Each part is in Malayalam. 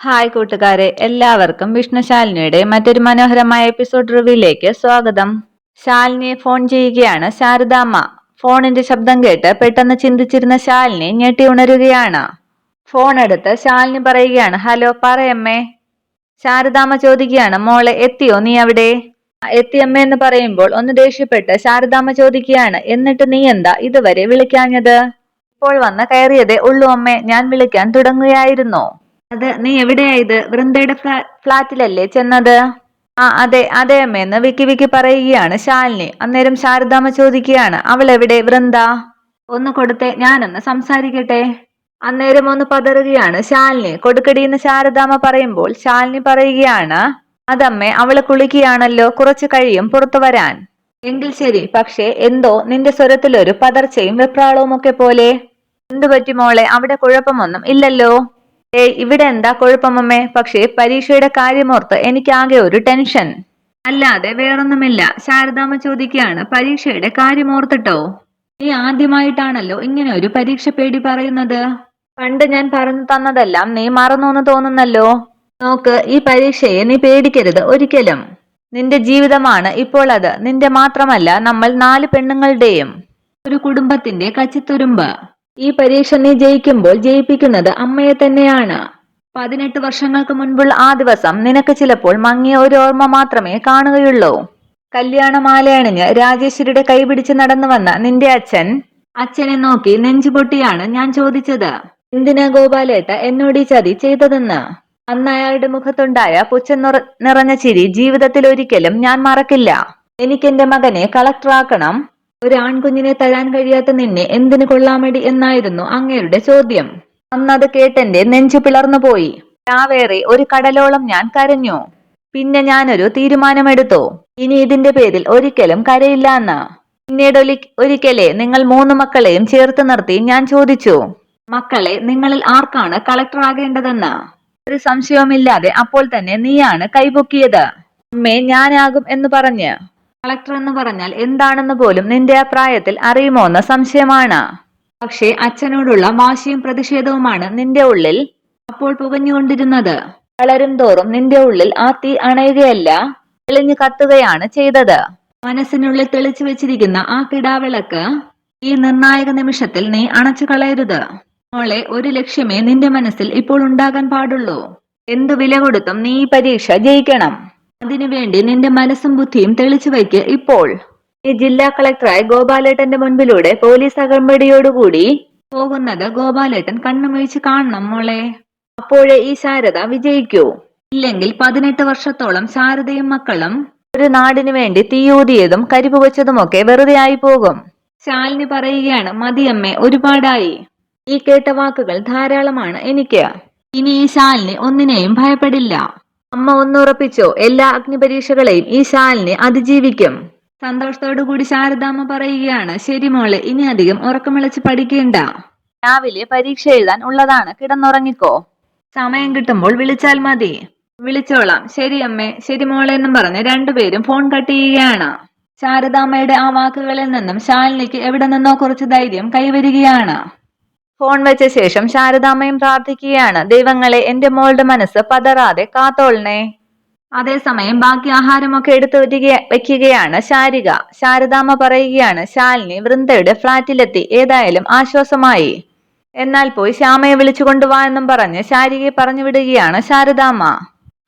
ഹായ് കൂട്ടുകാരെ എല്ലാവർക്കും വിഷ്ണുശാലിനിയുടെ മറ്റൊരു മനോഹരമായ എപ്പിസോഡ് റിവ്യൂയിലേക്ക് സ്വാഗതം. ശാലിനിയെ ഫോൺ ചെയ്യുകയാണ് ശാരദാമ്മ ഫോണിന്റെ ശബ്ദം കേട്ട് പെട്ടെന്ന് ചിന്തിച്ചിരുന്ന ശാലിനി ഞെട്ടി ഉണരുകയാണ്. ഫോൺ എടുത്ത് ശാലിനി പറയുകയാണ് ഹലോ പറയമ്മേ. ശാരദാമ്മ ചോദിക്കുകയാണ് മോളെ എത്തിയോ നീ അവിടെ? എത്തിയമ്മ എന്ന് പറയുമ്പോൾ ഒന്ന് ദേഷ്യപ്പെട്ട് ശാരദാമ്മ ചോദിക്കുകയാണ് എന്നിട്ട് നീ എന്താ ഇതുവരെ വിളിക്കാഞ്ഞത്? ഇപ്പോൾ വന്ന് കയറിയതേ ഉള്ളൂ അമ്മേ ഞാൻ വിളിക്കാൻ തുടങ്ങുകയായിരുന്നു. അത് നീ എവിടെയാ ഇത്? വൃന്ദയുടെ ഫ്ലാ- ഫ്ലാറ്റിലല്ലേ ചെന്നത്? ആ അതെ അതെ അമ്മയെന്ന് വിക്കി വിക്കി പറയുകയാണ് ശാലിനി. അന്നേരം ശാരദാമ്മ ചോദിക്കുകയാണ് അവൾ എവിടെ വൃന്ദ? ഒന്ന് കൊടുത്തേ ഞാനൊന്ന് സംസാരിക്കട്ടെ. അന്നേരം ഒന്ന് പതറുകയാണ് ശാലിനി. കൊടുക്കടിയെന്ന് ശാരദാമ്മ പറയുമ്പോൾ ശാലിനി പറയുകയാണ് അതമ്മേ അവൾ കുളിക്കുകയാണല്ലോ. കുറച്ചു കഴിയും പുറത്തു വരാൻ. എങ്കിൽ ശരി. പക്ഷേ എന്തോ നിന്റെ സ്വരത്തിലൊരു പതർച്ചയും വെപ്രാളവും ഒക്കെ പോലെ. എന്തു പറ്റി മോളെ? അവിടെ കുഴപ്പമൊന്നും ഇല്ലല്ലോ. ഏയ് ഇവിടെ എന്താ കുഴപ്പമമ്മേ? പക്ഷേ പരീക്ഷയുടെ കാര്യമോർത്ത് എനിക്കാകെ ഒരു ടെൻഷൻ. അല്ലാതെ വേറൊന്നുമില്ല. ശാരദാമ്മ ചോദിക്കുകയാണ് പരീക്ഷയുടെ കാര്യമോർത്തിട്ടോ? നീ ആദ്യമായിട്ടാണല്ലോ ഇങ്ങനെ ഒരു പരീക്ഷ പേടി പറയുന്നത്. പണ്ട് ഞാൻ പറഞ്ഞു തന്നതെല്ലാം നീ മറന്നു തോന്നുന്നല്ലോ. നോക്ക് ഈ പരീക്ഷയെ നീ പേടിക്കരുത് ഒരിക്കലും. നിന്റെ ജീവിതമാണ് ഇപ്പോൾ അത് നിന്റെ മാത്രമല്ല നമ്മൾ നാല് പെണ്ണുങ്ങളുടെയും. ഒരു കുടുംബത്തിന്റെ കച്ചിത്തുരുമ്പ്. ഈ പരീക്ഷ നീ ജയിക്കുമ്പോൾ ജയിപ്പിക്കുന്നത് അമ്മയെ തന്നെയാണ്. പതിനെട്ട് വർഷങ്ങൾക്ക് മുൻപുള്ള ആ ദിവസം നിനക്ക് ചിലപ്പോൾ മങ്ങിയ ഒരു ഓർമ്മ മാത്രമേ കാണുകയുള്ളൂ. കല്യാണമാലയണിഞ്ഞ് രാജേശ്വരിയുടെ കൈപിടിച്ച് നടന്നു വന്ന നിന്റെ അച്ഛൻ അച്ഛനെ നോക്കി നെഞ്ചുപൊട്ടിയാണ് ഞാൻ ചോദിച്ചത്. എന്തിനാ ഗോപാലേട്ട എന്നോട് ഈ ചതി ചെയ്തതെന്ന്? അന്ന് അയാളുടെ മുഖത്തുണ്ടായ പുച്ഛ നിറ നിറഞ്ഞ ചിരി ജീവിതത്തിൽ ഒരിക്കലും ഞാൻ മറക്കില്ല. എനിക്കെന്റെ മകനെ കളക്ടറാക്കണം ഒരു ആൺകുഞ്ഞിനെ തരാൻ കഴിയാത്ത നിന്നെ എന്തിനു കൊള്ളാമടി എന്നായിരുന്നു അങ്ങേരുടെ ചോദ്യം. അന്നത് കേട്ടെന്റെ നെഞ്ചു പിളർന്നു പോയി. രാവേറെ ഒരു കടലോളം ഞാൻ കരഞ്ഞു. പിന്നെ ഞാനൊരു തീരുമാനമെടുത്തു. ഇനി ഇതിന്റെ പേരിൽ ഒരിക്കലും കരയില്ല എന്ന് പിന്നീട് ഒരിക്കലേ നിങ്ങൾ മൂന്ന് മക്കളെയും ചേർത്ത് നിർത്തി ഞാൻ ചോദിച്ചു. മക്കളെ നിങ്ങളിൽ ആർക്കാണ് കളക്ടർ ആകേണ്ടതെന്ന്? ഒരു സംശയവുമില്ലാതെ അപ്പോൾ തന്നെ നീയാണ് കൈപൊക്കിയത്. അമ്മേ ഞാനാകും എന്ന് പറഞ്ഞ്. കളക്ടർ എന്ന് പറഞ്ഞാൽ എന്താണെന്ന് പോലും നിന്റെ ആ അറിയുമോ എന്ന സംശയമാണ്. പക്ഷേ അച്ഛനോടുള്ള വാശിയും പ്രതിഷേധവുമാണ് നിന്റെ ഉള്ളിൽ അപ്പോൾ പുകഞ്ഞുകൊണ്ടിരുന്നത്. വളരും തോറും നിന്റെ ഉള്ളിൽ ആ തീ അണയുകയല്ല തെളിഞ്ഞു കത്തുകയാണ് ചെയ്തത്. മനസ്സിനുള്ളിൽ തെളിച്ചു വെച്ചിരിക്കുന്ന ആ കിടാവിളക്ക് ഈ നിർണായക നിമിഷത്തിൽ നീ അണച്ചു കളയരുത്. മോളെ ഒരു ലക്ഷ്യമേ നിന്റെ മനസ്സിൽ ഇപ്പോൾ ഉണ്ടാകാൻ പാടുള്ളൂ. എന്തു വില കൊടുത്തും നീ ഈ പരീക്ഷ ജയിക്കണം. അതിനുവേണ്ടി നിന്റെ മനസ്സും ബുദ്ധിയും തെളിച്ചു വയ്ക്ക് ഇപ്പോൾ. ഈ ജില്ലാ കളക്ടറായ ഗോപാലേട്ടന്റെ മുൻപിലൂടെ പോലീസ് അകമ്പടിയോടുകൂടി പോകുന്നത് ഗോപാലേട്ടൻ കണ്ണുമൊഴിച്ച് കാണണം മോളെ. അപ്പോഴേ ഈ ശാരദ വിജയിക്കൂ. ഇല്ലെങ്കിൽ പതിനെട്ട് വർഷത്തോളം ശാരദയും മക്കളും ഒരു നാടിനു വേണ്ടി തീയൂതിയതും കരിപുവച്ചതുമൊക്കെ വെറുതെ ആയി പോകും ശാലിനി പറയുകയാണ് മതിയമ്മേ ഒരുപാടായി. ഈ കേട്ട വാക്കുകൾ ധാരാളമാണ് എനിക്ക്. ഇനി ഈ ശാലിനി ഒന്നിനെയും ഭയപ്പെടില്ല. അമ്മ ഒന്നുറപ്പിച്ചോ എല്ലാ അഗ്നിപരീക്ഷകളെയും ഈ ശാലിനി അതിജീവിക്കും. സന്തോഷത്തോടു കൂടി ശാരദാമ്മ പറയുകയാണ് ശരി മോളെ ഇനി അധികം ഉറക്കമിളച്ച് പഠിക്കേണ്ട. രാവിലെ പരീക്ഷ എഴുതാൻ ഉള്ളതാണ് കിടന്നുറങ്ങിക്കോ. സമയം കിട്ടുമ്പോൾ വിളിച്ചാൽ മതി. വിളിച്ചോളാം. ശരി അമ്മേ. ശരി മോളെ എന്നും പറഞ്ഞ് രണ്ടുപേരും ഫോൺ കട്ട് ചെയ്യുകയാണ്. ശാരദാമ്മയുടെ ആ വാക്കുകളിൽ നിന്നും ശാലിനിക്ക് എവിടെ നിന്നോ കുറച്ച് ധൈര്യം കൈവരികയാണ്. ഫോൺ വെച്ച ശേഷം ശാരദാമ്മയും പ്രാർത്ഥിക്കുകയാണ്. ദൈവങ്ങളെ എന്റെ മോളുടെ മനസ്സ് പതറാതെ കാത്തോളണേ. അതേസമയം ബാക്കി ആഹാരമൊക്കെ എടുത്തു വരിക വെക്കുകയാണ് ശാരിക. ശാരദാമ്മ പറയുകയാണ് ശാലിനി വൃന്ദയുടെ ഫ്ളാറ്റിലെത്തി ഏതായാലും ആശ്വാസമായി. എന്നാൽ പോയി ശ്യാമയെ വിളിച്ചു കൊണ്ടുവാ എന്നും പറഞ്ഞ് ശാരികയെ പറഞ്ഞു വിടുകയാണ് ശാരദാമ്മ.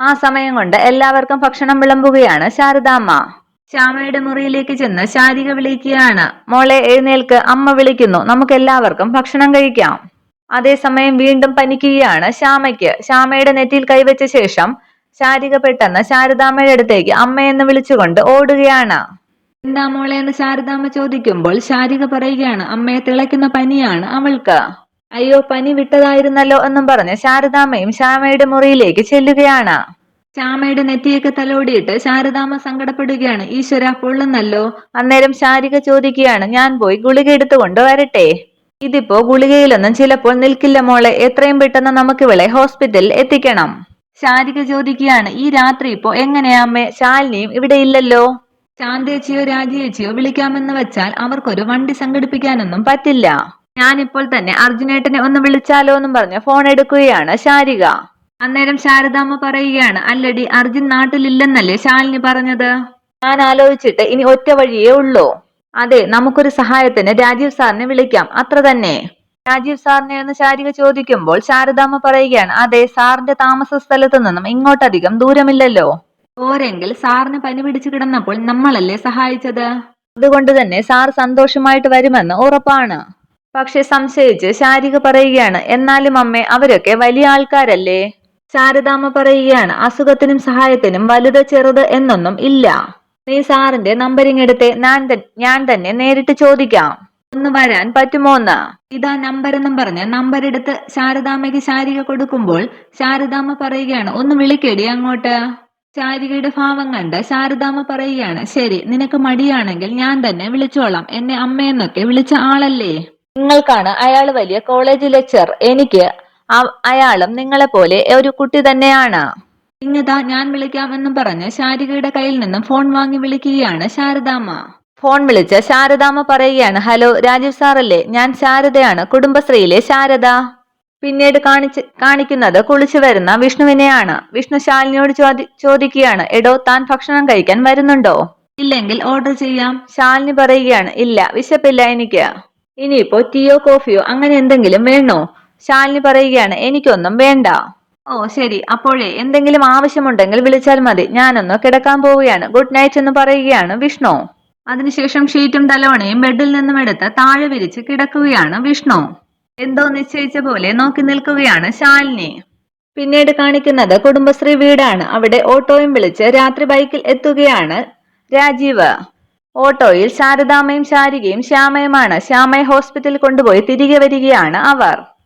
ആ സമയം കൊണ്ട് എല്ലാവർക്കും ഭക്ഷണം വിളമ്പുകയാണ് ശാരദാമ്മ. ശ്യാമയുടെ മുറിയിലേക്ക് ചെന്ന് ശാരിക വിളിക്കുകയാണ്. മോളെ എഴുന്നേൽക്ക് അമ്മ വിളിക്കുന്നു. നമുക്ക് എല്ലാവർക്കും ഭക്ഷണം കഴിക്കാം. അതേസമയം വീണ്ടും പനിക്കുകയാണ് ശ്യാമയ്ക്ക്. ശ്യാമയുടെ നെറ്റിയിൽ കൈവച്ച ശേഷം ശാരിക പെട്ടെന്ന് ശാരദാമ്മയുടെ അടുത്തേക്ക് അമ്മയെന്ന് വിളിച്ചുകൊണ്ട് ഓടുകയാണ്. എന്താ മോളെ എന്ന് ശാരദാമ്മ ചോദിക്കുമ്പോൾ ശാരിക പറയുകയാണ് അമ്മയെ തിളയ്ക്കുന്ന പനിയാണ് അവൾക്ക്. അയ്യോ പനി വിട്ടതായിരുന്നല്ലോ എന്നും പറഞ്ഞ് ശാരദാമ്മയും ശ്യാമയുടെ മുറിയിലേക്ക് ചെല്ലുകയാണ്. ശ്യാമയുടെ നെറ്റിയൊക്കെ തലോടിയിട്ട് ശാരദാമ്മ സങ്കടപ്പെടുകയാണ്. ഈശ്വര പൊള്ളുന്നല്ലോ അന്നേരം ശാരിക ചോദിക്കുകയാണ് ഞാൻ പോയി ഗുളിക എടുത്തുകൊണ്ട് കൊണ്ടുവരട്ടെ? ഇതിപ്പോ ഗുളികയിലൊന്നും ചിലപ്പോൾ നിൽക്കില്ല മോളെ. എത്രയും പെട്ടെന്ന് നമുക്ക് ഇവളെ ഹോസ്പിറ്റലിൽ എത്തിക്കണം. ശാരിക ചോദിക്കുകയാണ് ഈ രാത്രി ഇപ്പോ എങ്ങനെയാ അമ്മേ? ശാലിനിയും ഇവിടെ ഇല്ലല്ലോ? ശാന്തേച്ചിയോ രാജിയേച്ചിയോ വിളിക്കാമെന്ന് വെച്ചാൽ അവർക്കൊരു വണ്ടി സംഘടിപ്പിക്കാനൊന്നും പറ്റില്ല. ഞാനിപ്പോൾ തന്നെ അർജുനേട്ടനെ ഒന്ന് വിളിച്ചാലോ എന്നും പറഞ്ഞ് ഫോൺ എടുക്കുകയാണ് ശാരിക. അന്നേരം ശാരദാമ്മ പറയുകയാണ് അല്ലടി അർജുൻ നാട്ടിലില്ലെന്നല്ലേ ശാലിനി പറഞ്ഞത്? ഞാൻ ആലോചിച്ചിട്ട് ഇനി ഒറ്റ വഴിയേ ഉള്ളൂ. അതെ നമുക്കൊരു സഹായത്തിന് രാജീവ് സാറിനെ വിളിക്കാം. അത്ര തന്നെ. രാജീവ് സാറിനെ എന്ന് ശാരിക ചോദിക്കുമ്പോൾ ശാരദാമ്മ പറയുകയാണ് അതെ സാറിന്റെ താമസ സ്ഥലത്ത് നിന്നും ഇങ്ങോട്ടധികം ദൂരമില്ലല്ലോ. പോരെങ്കിൽ സാറിന് പനി പിടിച്ചു കിടന്നപ്പോൾ നമ്മളല്ലേ സഹായിച്ചത്? അതുകൊണ്ട് തന്നെ സാർ സന്തോഷമായിട്ട് വരുമെന്ന് ഉറപ്പാണ്. പക്ഷെ സംശയിച്ച് ശാരിക പറയുകയാണ് എന്നാലും അമ്മേ അവരൊക്കെ വലിയ ആൾക്കാരല്ലേ? ശാരദാമ്മ പറയുകയാണ് അസുഖത്തിനും സഹായത്തിനും വലുത് ചെറുത് എന്നൊന്നും ഇല്ല. നീ സാറിന്റെ നമ്പറിംഗ് എടുത്ത് ഞാൻ തന്നെ നേരിട്ട് ചോദിക്കാം. ഒന്ന് വരാൻ പറ്റുമോന്ന് ഇതാ നമ്പർ എന്നും പറഞ്ഞ് നമ്പർ എടുത്ത് ശാരദാമ്മയ്ക്ക് ശാരിക കൊടുക്കുമ്പോൾ ശാരദാമ്മ പറയുകയാണ് ഒന്ന് വിളിക്കേടി അങ്ങോട്ട്. ശാരികയുടെ ഭാവം കണ്ട് ശാരദാമ്മ പറയുകയാണ് ശരി നിനക്ക് മടിയാണെങ്കിൽ ഞാൻ തന്നെ വിളിച്ചോളാം. എന്നെ അമ്മയെന്നൊക്കെ വിളിച്ച ആളല്ലേ? നിങ്ങൾക്കാണ് അയാൾ വലിയ കോളേജ് ലെക്ചർ. എനിക്ക് അയാളും നിങ്ങളെ പോലെ ഒരു കുട്ടി തന്നെയാണ്. ഇങ്ങതാ ഞാൻ വിളിക്കാമെന്നും പറഞ്ഞ് ശാരികയുടെ കയ്യിൽ നിന്നും ഫോൺ വാങ്ങി വിളിക്കുകയാണ് ശാരദാമ്മ. ഫോൺ വിളിച്ച ശാരദാമ്മ പറയുകയാണ് ഹലോ രാജീവ് സാറല്ലേ? ഞാൻ ശാരദയാണ് കുടുംബശ്രീയിലെ ശാരദ. പിന്നീട് കാണിച്ച് കാണിക്കുന്നത് കുളിച്ചു വരുന്ന വിഷ്ണുവിനെയാണ്. വിഷ്ണു ശാലിനിയോട് ചോദി ചോദിക്കുകയാണ് എടോ താൻ ഭക്ഷണം കഴിക്കാൻ വരുന്നുണ്ടോ? ഇല്ലെങ്കിൽ ഓർഡർ ചെയ്യാം. ശാലിനി പറയുകയാണ് ഇല്ല വിശപ്പില്ല എനിക്ക്. ഇനിയിപ്പോ ടീയോ കോഫിയോ അങ്ങനെ എന്തെങ്കിലും വേണോ? ശാലിനി പറയുകയാണ് എനിക്കൊന്നും വേണ്ട. ഓ ശരി. അപ്പോഴേ എന്തെങ്കിലും ആവശ്യമുണ്ടെങ്കിൽ വിളിച്ചാൽ മതി. ഞാനൊന്ന് കിടക്കാൻ പോവുകയാണ്. ഗുഡ് നൈറ്റ് എന്ന് പറയുകയാണ് വിഷ്ണു. അതിനുശേഷം ഷീറ്റും തലോണയും ബെഡിൽ നിന്നും എടുത്ത് താഴെ വിരിച്ച് കിടക്കുകയാണ് വിഷ്ണു. എന്തോ നിശ്ചയിച്ച പോലെ നോക്കി നിൽക്കുകയാണ് ശാലിനി. പിന്നീട് കാണിക്കുന്നത് കുടുംബശ്രീ വീടാണ്. അവിടെ ഓട്ടോയും വിളിച്ച് രാത്രി ബൈക്കിൽ എത്തുകയാണ് രാജീവ്. ഓട്ടോയിൽ ശാരദാമ്മയും ശാരികയും ശ്യാമയുമാണ്. ശ്യാമയെ ഹോസ്പിറ്റലിൽ കൊണ്ടുപോയി തിരികെ വരികയാണ് അവർ.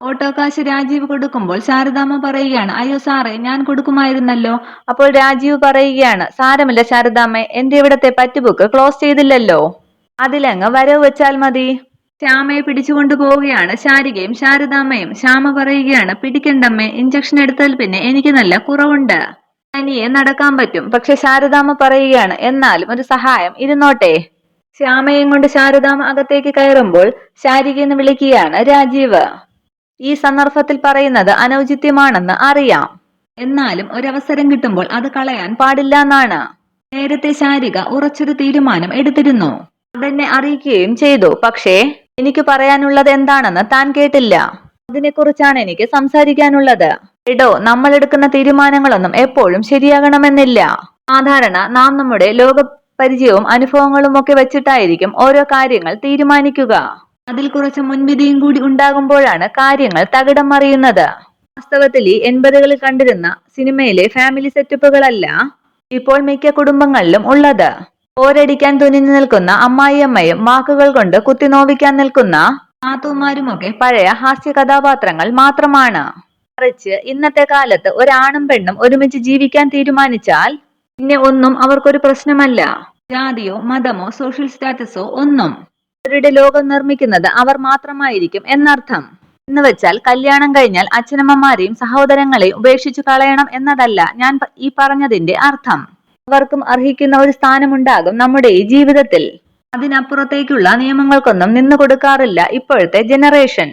ഓട്ടോ കാശ് രാജീവ് കൊടുക്കുമ്പോൾ ശാരദാമ്മ പറയുകയാണ് അയ്യോ സാറേ ഞാൻ കൊടുക്കുമായിരുന്നല്ലോ. അപ്പോൾ രാജീവ് പറയുകയാണ് സാരമില്ല ശാരദാമ്മ എന്റെ ഇവിടത്തെ പറ്റുബുക്ക് ക്ലോസ് ചെയ്തില്ലല്ലോ. അതിലങ്ങ് വരവ് വെച്ചാൽ മതി. ശ്യാമയെ പിടിച്ചുകൊണ്ടു പോവുകയാണ് ശാരികയും ശാരദാമ്മയും. ശ്യാമ പറയുകയാണ് പിടിക്കണ്ടമ്മേ ഇഞ്ചക്ഷൻ എടുത്താൽ പിന്നെ എനിക്ക് നല്ല കുറവുണ്ട്. തനിയെ നടക്കാൻ പറ്റും. പക്ഷെ ശാരദാമ്മ പറയുകയാണ് എന്നാലും ഒരു സഹായം ഇരുന്നോട്ടെ. ശ്യാമയും കൊണ്ട് ശാരദാമ്മ അകത്തേക്ക് കയറുമ്പോൾ ശാരികയെന്ന് വിളിക്കുകയാണ് രാജീവ്. ഈ സന്ദർഭത്തിൽ പറയുന്നത് അനൗചിത്യമാണെന്ന് അറിയാം. എന്നാലും ഒരവസരം കിട്ടുമ്പോൾ അത് കളയാൻ പാടില്ല എന്നാണ്. നേരത്തെ ശാരിക ഉറച്ചൊരു തീരുമാനം എടുത്തിരുന്നു. അതെന്നെ അറിയിക്കുകയും ചെയ്തു. പക്ഷേ എനിക്ക് പറയാനുള്ളത് എന്താണെന്ന് താൻ കേട്ടില്ല. അതിനെക്കുറിച്ചാണ് എനിക്ക് സംസാരിക്കാനുള്ളത്. എടോ നമ്മൾ എടുക്കുന്ന തീരുമാനങ്ങളൊന്നും എപ്പോഴും ശരിയാകണമെന്നില്ല. സാധാരണ നാം നമ്മുടെ ലോക പരിചയവും അനുഭവങ്ങളും ഒക്കെ വെച്ചിട്ടായിരിക്കും ഓരോ കാര്യങ്ങൾ തീരുമാനിക്കുക. അതിൽ കുറച്ച് മുൻവിധിയും കൂടി ഉണ്ടാകുമ്പോഴാണ് കാര്യങ്ങൾ തകിടം മറിയുന്നത്. വാസ്തവത്തിൽ ഈ എൺപതുകളിൽ കണ്ടിരുന്ന സിനിമയിലെ ഫാമിലി സെറ്റപ്പുകളല്ല ഇപ്പോൾ മിക്ക കുടുംബങ്ങളിലും ഉള്ളത്. പോരടിക്കാൻ തുനിഞ്ഞു നിൽക്കുന്ന അമ്മായിയമ്മയും വാക്കുകൾ കൊണ്ട് കുത്തിനോവിക്കാൻ നിൽക്കുന്ന നാത്തൂമാരുമൊക്കെ പഴയ ഹാസ്യ കഥാപാത്രങ്ങൾ മാത്രമാണ്. മറിച്ച് ഇന്നത്തെ കാലത്ത് ഒരാണും പെണ്ണും ഒരുമിച്ച് ജീവിക്കാൻ തീരുമാനിച്ചാൽ പിന്നെ ഒന്നും അവർക്കൊരു പ്രശ്നമല്ല. ജാതിയോ മതമോ സോഷ്യൽ സ്റ്റാറ്റസോ ഒന്നും. അവരുടെ ലോകം നിർമ്മിക്കുന്നത് അവർ മാത്രമായിരിക്കും എന്നർത്ഥം. എന്ന് വെച്ചാൽ കല്യാണം കഴിഞ്ഞാൽ അച്ഛനമ്മമാരെയും സഹോദരങ്ങളെയും ഉപേക്ഷിച്ചു കളയണം എന്നതല്ല ഞാൻ ഈ പറഞ്ഞതിന്റെ അർത്ഥം. അവർക്കും അർഹിക്കുന്ന ഒരു സ്ഥാനമുണ്ടാകും നമ്മുടെ ഈ ജീവിതത്തിൽ. അതിനപ്പുറത്തേക്കുള്ള നിയമങ്ങൾക്കൊന്നും നിന്നു കൊടുക്കാറില്ല ഇപ്പോഴത്തെ ജനറേഷൻ.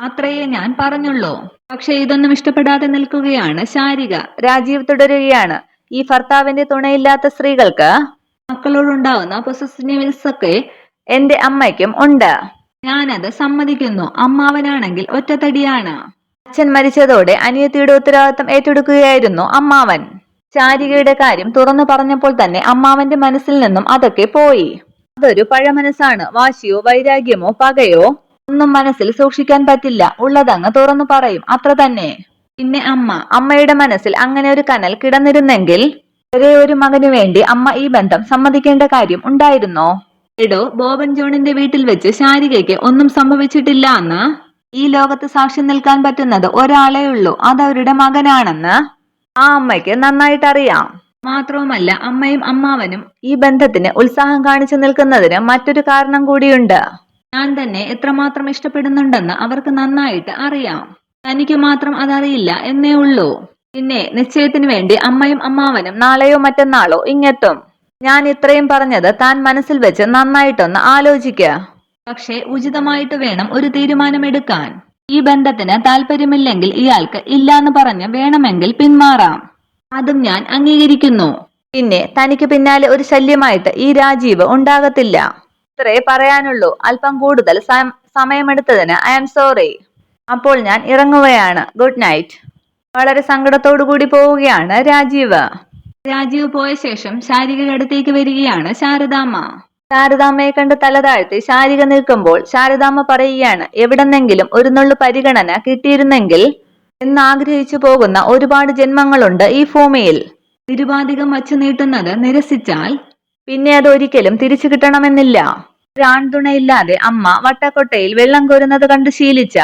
അത്രയേ ഞാൻ പറഞ്ഞുള്ളൂ. പക്ഷെ ഇതൊന്നും ഇഷ്ടപ്പെടാതെ നിൽക്കുകയാണ് ശാരിക. രാജീവ് തുടരുകയാണ്. ഈ ഭർത്താവിന്റെ തുണയില്ലാത്ത സ്ത്രീകൾക്ക് മക്കളോടുണ്ടാവുന്ന പൊസസിനിവ്സ് ഒക്കെ എന്റെ അമ്മയ്ക്കും ഉണ്ട്. ഞാനത് സമ്മതിക്കുന്നു. അമ്മാവനാണെങ്കിൽ ഒറ്റത്തടിയാണ്. അച്ഛൻ മരിച്ചതോടെ അനിയത്തിയുടെ ഉത്തരവാദിത്തം ഏറ്റെടുക്കുകയായിരുന്നു അമ്മാവൻ. ചാരികയുടെ കാര്യം തുറന്നു പറഞ്ഞപ്പോൾ തന്നെ അമ്മാവന്റെ മനസ്സിൽ നിന്നും അതൊക്കെ പോയി. അതൊരു പഴമനസ്സാണ്. വാശിയോ വൈരാഗ്യമോ പകയോ ഒന്നും മനസ്സിൽ സൂക്ഷിക്കാൻ പറ്റില്ല. ഉള്ളതങ്ങ് തുറന്നു പറയും. അത്ര തന്നെ. പിന്നെ അമ്മ. അമ്മയുടെ മനസ്സിൽ അങ്ങനെ ഒരു കനൽ കിടന്നിരുന്നെങ്കിൽ ഒരേ ഒരു മകനു വേണ്ടി അമ്മ ഈ ബന്ധം സമ്മതിക്കേണ്ട കാര്യം ഉണ്ടായിരുന്നോ? എടോ ബോബൻ ജോണിന്റെ വീട്ടിൽ വെച്ച് ശാരികയ്ക്ക് ഒന്നും സംഭവിച്ചിട്ടില്ല എന്ന് ഈ ലോകത്ത് സാക്ഷ്യം നിൽക്കാൻ പറ്റുന്നത് ഒരാളേ ഉള്ളൂ. അതവരുടെ മകനാണെന്ന്. ആ അമ്മയ്ക്ക് നന്നായിട്ട് അറിയാം മാത്രവുമല്ല അമ്മയും അമ്മാവനും ഈ ബന്ധത്തിന് ഉത്സാഹം കാണിച്ചു നിൽക്കുന്നതിന് മറ്റൊരു കാരണം കൂടിയുണ്ട്. ഞാൻ തന്നെ എത്രമാത്രം ഇഷ്ടപ്പെടുന്നുണ്ടെന്ന് അവർക്ക് നന്നായിട്ട് അറിയാം. തനിക്ക് മാത്രം അതറിയില്ല എന്നേ ഉള്ളൂ. പിന്നെ നിശ്ചയത്തിന് വേണ്ടി അമ്മയും അമ്മാവനും നാളെയോ മറ്റന്നാളോ ഇങ്ങെത്തും. ഞാൻ ഇത്രയും പറഞ്ഞത് താൻ മനസ്സിൽ വെച്ച് നന്നായിട്ടൊന്ന് ആലോചിക്ക. പക്ഷേ ഉചിതമായിട്ട് വേണം ഒരു തീരുമാനമെടുക്കാൻ. ഈ ബന്ധത്തിന് താല്പര്യമില്ലെങ്കിൽ ഇയാൾക്ക് ഇല്ലാന്ന് പറഞ്ഞ് വേണമെങ്കിൽ പിന്മാറാം. അതും ഞാൻ അംഗീകരിക്കുന്നു. പിന്നെ തനിക്ക് പിന്നാലെ ഒരു ശല്യമായിട്ട് ഈ രാജീവ് ഉണ്ടാകത്തില്ല. ഇത്രേ പറയാനുള്ളൂ. അല്പം കൂടുതൽ സമയമെടുത്തതിന് ഐ ആം സോറി. അപ്പോൾ ഞാൻ ഇറങ്ങുകയാണ്. Good night. വളരെ സങ്കടത്തോടു കൂടി പോവുകയാണ് രാജീവ്. രാജീവ് പോയ ശേഷം ശാരിക അടുത്തേക്ക് വരികയാണ് ശാരദാമ്മ. ശാരദാമ്മയെ കണ്ട് തലതാഴ്ത്തി ശാരിക നിൽക്കുമ്പോൾ ശാരദാമ്മ പറയുകയാണ് എവിടെന്നെങ്കിലും ഒരു നുള്ളു പരിഗണന കിട്ടിയിരുന്നെങ്കിൽ എന്നാഗ്രഹിച്ചു പോകുന്ന ഒരുപാട് ജന്മങ്ങളുണ്ട് ഈ ഭൂമിയിൽ. നിരുപാധികം വച്ചു നീട്ടുന്നത് നിരസിച്ചാൽ പിന്നെ അത് ഒരിക്കലും തിരിച്ചു കിട്ടണമെന്നില്ല. ഒരാൺതുണയില്ലാതെ അമ്മ വട്ടക്കൊട്ടയിൽ വെള്ളം കോരുന്നത് കണ്ട് ശീലിച്ച?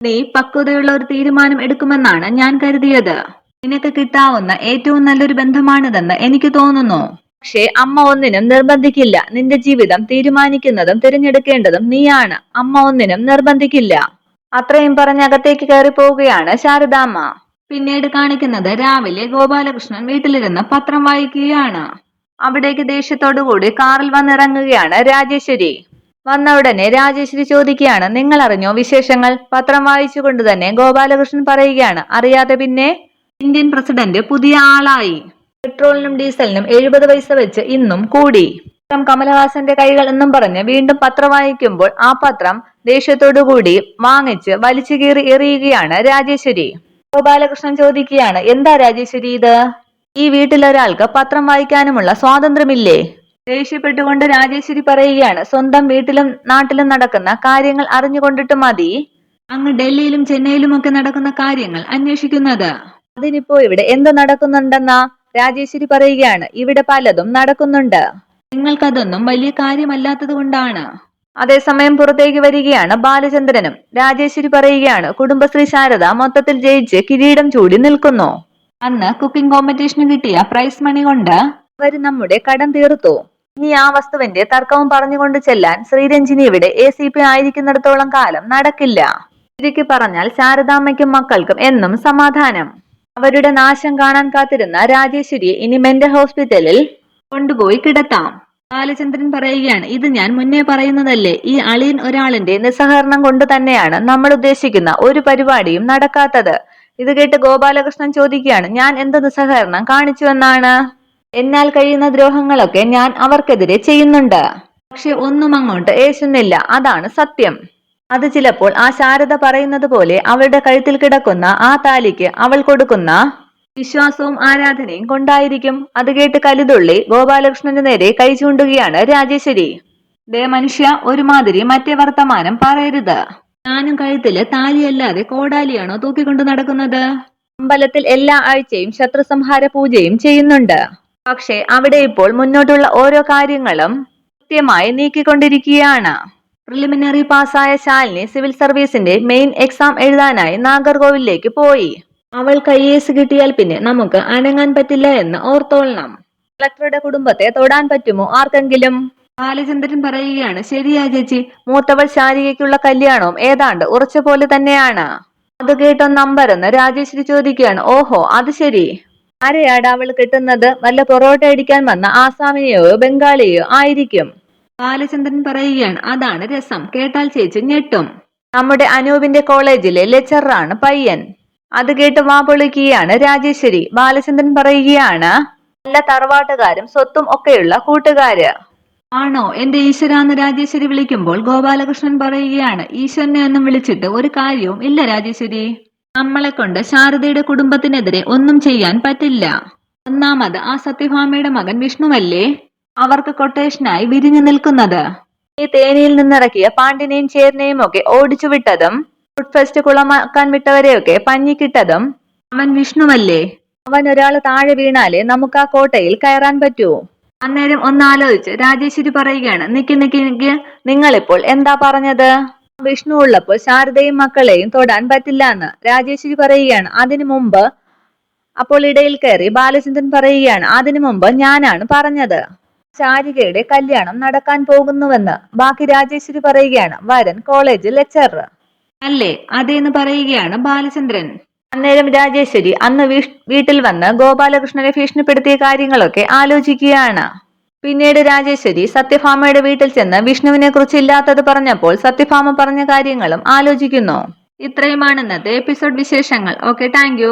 നീ പക്വതയുള്ള ഒരു തീരുമാനം എടുക്കുമെന്നാണ് ഞാൻ കരുതിയത്. നിനക്ക് കിട്ടാവുന്ന ഏറ്റവും നല്ലൊരു ബന്ധമാണിതെന്ന് എനിക്ക് തോന്നുന്നു. പക്ഷേ അമ്മ ഒന്നിനും നിർബന്ധിക്കില്ല. നിന്റെ ജീവിതം തീരുമാനിക്കുന്നതും തിരഞ്ഞെടുക്കേണ്ടതും നീയാണ്. അമ്മ ഒന്നിനും നിർബന്ധിക്കില്ല. അത്രയും പറഞ്ഞ് അകത്തേക്ക് കയറി പോവുകയാണ് ശാരദാമ്മ പിന്നീട് കാണിക്കുന്നത് രാവിലെ ഗോപാലകൃഷ്ണൻ വീട്ടിലിരുന്ന് പത്രം വായിക്കുകയാണ്. അവിടേക്ക് ദേഷ്യത്തോടുകൂടി കാറിൽ വന്നിറങ്ങുകയാണ് രാജേശ്വരി. വന്ന ഉടനെ രാജേശ്വരി ചോദിക്കുകയാണ് നിങ്ങൾ അറിഞ്ഞോ വിശേഷങ്ങൾ? പത്രം വായിച്ചുകൊണ്ട് തന്നെ ഗോപാലകൃഷ്ണൻ പറയുകയാണ് അറിയാതെ പിന്നെ? ഇന്ത്യൻ പ്രസിഡന്റ് പുതിയ ആളായി. പെട്രോളിനും ഡീസലിനും എഴുപത് പൈസ വെച്ച് ഇന്നും കൂടി. പത്രം കമലഹാസന്റെ കൈകൾ എന്നും പറഞ്ഞ് വീണ്ടും പത്രം വായിക്കുമ്പോൾ ആ പത്രം ദേഷ്യത്തോടുകൂടി വാങ്ങിച്ച് വലിച്ചു കീറി എറിയുകയാണ് രാജേശ്വരി. ഗോപാലകൃഷ്ണൻ ചോദിക്കുകയാണ് എന്താ രാജേശ്വരി ഇത്? ഈ വീട്ടിലൊരാൾക്ക് പത്രം വായിക്കാനുമുള്ള സ്വാതന്ത്ര്യമില്ലേ? ദേഷ്യപ്പെട്ടുകൊണ്ട് രാജേശ്വരി പറയുകയാണ് സ്വന്തം വീട്ടിലും നാട്ടിലും നടക്കുന്ന കാര്യങ്ങൾ അറിഞ്ഞുകൊണ്ടിട്ട് മതി. അങ്ങ് ഡൽഹിയിലും ചെന്നൈയിലും ഒക്കെ നടക്കുന്ന കാര്യങ്ങൾ അന്വേഷിക്കുന്നത്. അതിനിപ്പോ ഇവിടെ എന്ത് നടക്കുന്നുണ്ടെന്നാ രാജേശ്വരി പറയുകയാണ്. ഇവിടെ പലതും നടക്കുന്നുണ്ട്. നിങ്ങൾക്കതൊന്നും വലിയ കാര്യമല്ലാത്തത് കൊണ്ടാണ്. അതേസമയം പുറത്തേക്ക് വരികയാണ് ബാലചന്ദ്രനും. രാജേശ്വരി പറയുകയാണ് കുടുംബശ്രീ ശാരദ മൊത്തത്തിൽ ജയിച്ച് കിരീടം ചൂടി നിൽക്കുന്നു. അന്ന് കുക്കിംഗ് കോമ്പറ്റീഷന് കിട്ടിയ പ്രൈസ് മണി കൊണ്ട് അവർ നമ്മുടെ കടം തീർത്തു. ഇനി ആ വസ്തുവിന്റെ തർക്കവും പറഞ്ഞുകൊണ്ട് ചെല്ലാൻ ശ്രീരഞ്ജിനി ഇവിടെ എ സി പി ആയിരിക്കുന്നിടത്തോളം കാലം നടക്കില്ല. ശരിക്ക് പറഞ്ഞാൽ ശാരദാമ്മയ്ക്കും മക്കൾക്കും എന്നും സമാധാനം. അവരുടെ നാശം കാണാൻ കാത്തിരുന്ന രാജേശ്വരിയെ ഇനി മെന്റൽ ഹോസ്പിറ്റലിൽ കൊണ്ടുപോയി കിടത്താം. ബാലചന്ദ്രൻ പറയുകയാണ് ഇത് ഞാൻ മുന്നേ പറയുന്നതല്ലേ ഈ അളിയൻ ഒരാളിന്റെ നിസ്സഹകരണം കൊണ്ട് തന്നെയാണ് നമ്മൾ ഉദ്ദേശിക്കുന്ന ഒരു പരിപാടിയും നടക്കാത്തത്. ഇത് കേട്ട് ഗോപാലകൃഷ്ണൻ ചോദിക്കുകയാണ് ഞാൻ എന്ത് നിസ്സഹകരണം കാണിച്ചുവെന്നാണ് എന്നാൽ കഴിയുന്ന ദ്രോഹങ്ങളൊക്കെ ഞാൻ അവർക്കെതിരെ ചെയ്യുന്നുണ്ട്. പക്ഷെ ഒന്നും അങ്ങോട്ട് ഏശുന്നില്ല. അതാണ് സത്യം. അത് ചിലപ്പോൾ ആ ശാരദ പറയുന്നത് പോലെ അവളുടെ കഴുത്തിൽ കിടക്കുന്ന ആ താലിക്ക് അവൾ കൊടുക്കുന്ന വിശ്വാസവും ആരാധനയും കൊണ്ടായിരിക്കും. അത് കേട്ട് കലിതുള്ളി ഗോപാലകൃഷ്ണന്റെ നേരെ കൈ ചൂണ്ടുകയാണ് രാജേശ്വരി. ദേ മനുഷ്യ ഒരുമാതിരി മറ്റേ വർത്തമാനം പറയരുത്. ഞാനും കഴുത്തിൽ താലിയല്ലാതെ കോടാലിയാണോ തൂക്കിക്കൊണ്ട് നടക്കുന്നത്? അമ്പലത്തിൽ എല്ലാ ആഴ്ചയും ശത്രുസംഹാര പൂജയും ചെയ്യുന്നുണ്ട്. പക്ഷേ അവിടെ ഇപ്പോൾ മുന്നോട്ടുള്ള ഓരോ കാര്യങ്ങളും കൃത്യമായി നീക്കിക്കൊണ്ടിരിക്കുകയാണ്. പ്രിലിമിനറി പാസ്സായ ശാലിനി സിവിൽ സർവീസിന്റെ മെയിൻ എക്സാം എഴുതാനായി നാഗർകോവിലേക്ക് പോയി. അവൾ കയ്യേസ് കിട്ടിയാൽ പിന്നെ നമുക്ക് അനങ്ങാൻ പറ്റില്ല എന്ന് ഓർത്തോളണം. കളക്ടറുടെ കുടുംബത്തെ തൊടാൻ പറ്റുമോ ആർക്കെങ്കിലും? ബാലചന്ദ്രൻ പറയുകയാണ് ശരിയാ ചേച്ചി മൂത്തവൾ ശാരികയ്ക്കുള്ള കല്യാണവും ഏതാണ്ട് ഉറച്ച പോലെ തന്നെയാണ്. അത് കേട്ടോ നമ്പരെന്ന് രാജേശ്വരി ചോദിക്കുകയാണ് ഓഹോ അത് ശരി. ആരെയാടാ അവൾ കിട്ടുന്നത്? വല്ല പൊറോട്ട അടിക്കാൻ വന്ന ആസാമിയെയോ ബംഗാളിയോ ആയിരിക്കും. ബാലചന്ദ്രൻ പറയുകയാണ് അതാണ് രസം. കേട്ടാൽ ചേച്ചി ഞെട്ടും. നമ്മുടെ അനൂപിന്റെ കോളേജിലെ ലെക്ചറാണ് പയ്യൻ. അത് കേട്ട് വാ പൊളിക്കുകയാണ് രാജേശ്വരി. ബാലചന്ദ്രൻ പറയുകയാണ് നല്ല തറവാട്ടുകാരും സ്വത്തും ഒക്കെയുള്ള കൂട്ടുകാര്. ആണോ? എന്റെ ഈശ്വരാന്ന് രാജേശ്വരി വിളിക്കുമ്പോൾ ഗോപാലകൃഷ്ണൻ പറയുകയാണ് ഈശ്വരനെ ഒന്നും വിളിച്ചിട്ട് ഒരു കാര്യവും ഇല്ല രാജേശ്വരി. നമ്മളെ കൊണ്ട് ശാരദയുടെ കുടുംബത്തിനെതിരെ ഒന്നും ചെയ്യാൻ പറ്റില്ല. ഒന്നാമത് ആ സത്യഭാമയുടെ മകൻ വിഷ്ണുവല്ലേ? അവർക്ക് കൊട്ടേഷനായി വിരിഞ്ഞു നിൽക്കുന്നത്. ഈ തേനിയിൽ നിന്നിറക്കിയ പാണ്ഡിനെയും ചേരനെയും ഒക്കെ ഓടിച്ചു വിട്ടതും ഫുഡ് ഫെസ്റ്റ് കുളമാക്കാൻ വിട്ടവരെയൊക്കെ പഞ്ഞിക്കിട്ടതും അവൻ വിഷ്ണുവല്ലേ? അവൻ ഒരാൾ താഴെ വീണാലേ നമുക്ക് ആ കോട്ടയിൽ കയറാൻ പറ്റൂ. അന്നേരം ഒന്നാലോചിച്ച് രാജേശ്വരി പറയുകയാണ് നിക്കി നിക്കി നിക്ക് നിങ്ങളിപ്പോൾ എന്താ പറഞ്ഞത്? വിഷ്ണു ഉള്ളപ്പോൾ ശാരദയും മക്കളെയും തൊടാൻ പറ്റില്ല എന്ന് രാജേശ്വരി പറയുകയാണ്. അതിനു മുമ്പ് അപ്പോൾ ഇടയിൽ കയറി ബാലചന്ദ്രൻ പറയുകയാണ് അതിനു മുമ്പ് ഞാനാണ് പറഞ്ഞത്. ശാരികയുടെ കല്യാണം നടക്കാൻ പോകുന്നുവെന്ന് ബാക്കി രാജേശ്വരി പറയുകയാണ് വരൻ കോളേജ് ലെക്ചറർ. അല്ലേ? അതേന്ന് പറയുകയാണ് ബാലചന്ദ്രൻ. അന്നേരം രാജേശ്വരി അന്ന് വീട്ടിൽ വന്ന് ഗോപാലകൃഷ്ണനെ ഭീഷണിപ്പെടുത്തിയ കാര്യങ്ങളൊക്കെ ആലോചിക്കുകയാണ്. പിന്നീട് രാജേശ്വരി സത്യഭാമയുടെ വീട്ടിൽ ചെന്ന് വിഷ്ണുവിനെ കുറിച്ച് ഇല്ലാത്തത് പറഞ്ഞപ്പോൾ സത്യഭാമ പറഞ്ഞ കാര്യങ്ങളും ആലോചിക്കുന്നു. ഇത്രയുമാണ് ഇന്നത്തെ എപ്പിസോഡ് വിശേഷങ്ങൾ. Okay thank